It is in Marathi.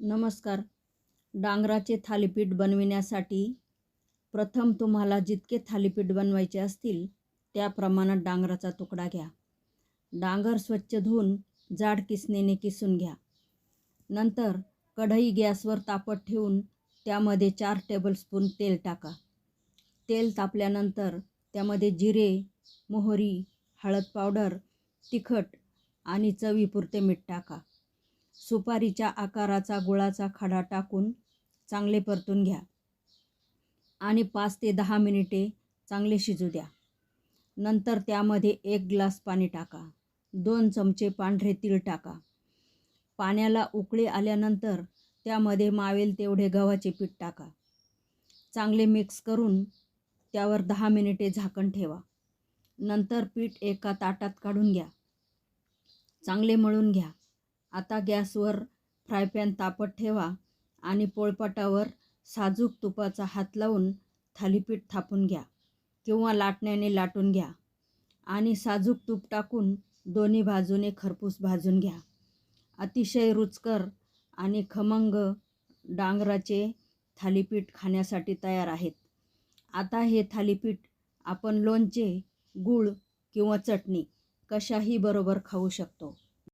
नमस्कार. डांगराचे थालीपीठ बनविण्यासाठी प्रथम तुम्हाला जितके थालीपीठ बनवायचे असतील त्या प्रमाणात डांगराचा तुकडा घ्या. डांगर स्वच्छ धुवून जाड किसणीने किसून घ्या. नंतर कढई गॅसवर तापत ठेवून त्यामध्ये चार टेबलस्पून तेल टाका. तेल तापल्यानंतर त्यामध्ये जिरे मोहरी हळद पावडर तिखट आणि चवीपुरते मीठ टाका. सुपारीच्या आकाराचा गुळाचा खडा टाकून चांगले परतून घ्या. आणि पाच ते दहा मिनिटे चांगले शिजू द्या. नंतर त्यामध्ये एक ग्लास पाणी टाका. दोन चमचे पांढरे तीळ टाका. पाण्याला उकळी आल्यानंतर त्यामध्ये मावेल तेवढे गव्हाचे पीठ टाका. चांगले मिक्स करून त्यावर दहा मिनिटे झाकण ठेवा. नंतर पीठ एका ताटात काढून घ्या. चांगले मळून घ्या. आता गॅसवर फ्राय पॅन तापत ठेवा आणि पोळपाटावर साजूक तुपाचा हात लावून थालीपीठ थापून घ्या किंवा लाटण्याने लाटून घ्या आणि साजूक तूप टाकून दोन्ही बाजूने खरपूस भाजून घ्या. अतिशय रुचकर आणि खमंग डांगराचे थालीपीठ खाण्यासाठी तयार आहेत. आता हे थालीपीठ आपण लोणचे गूळ किंवा चटणी कशाही बरोबर खाऊ शकतो.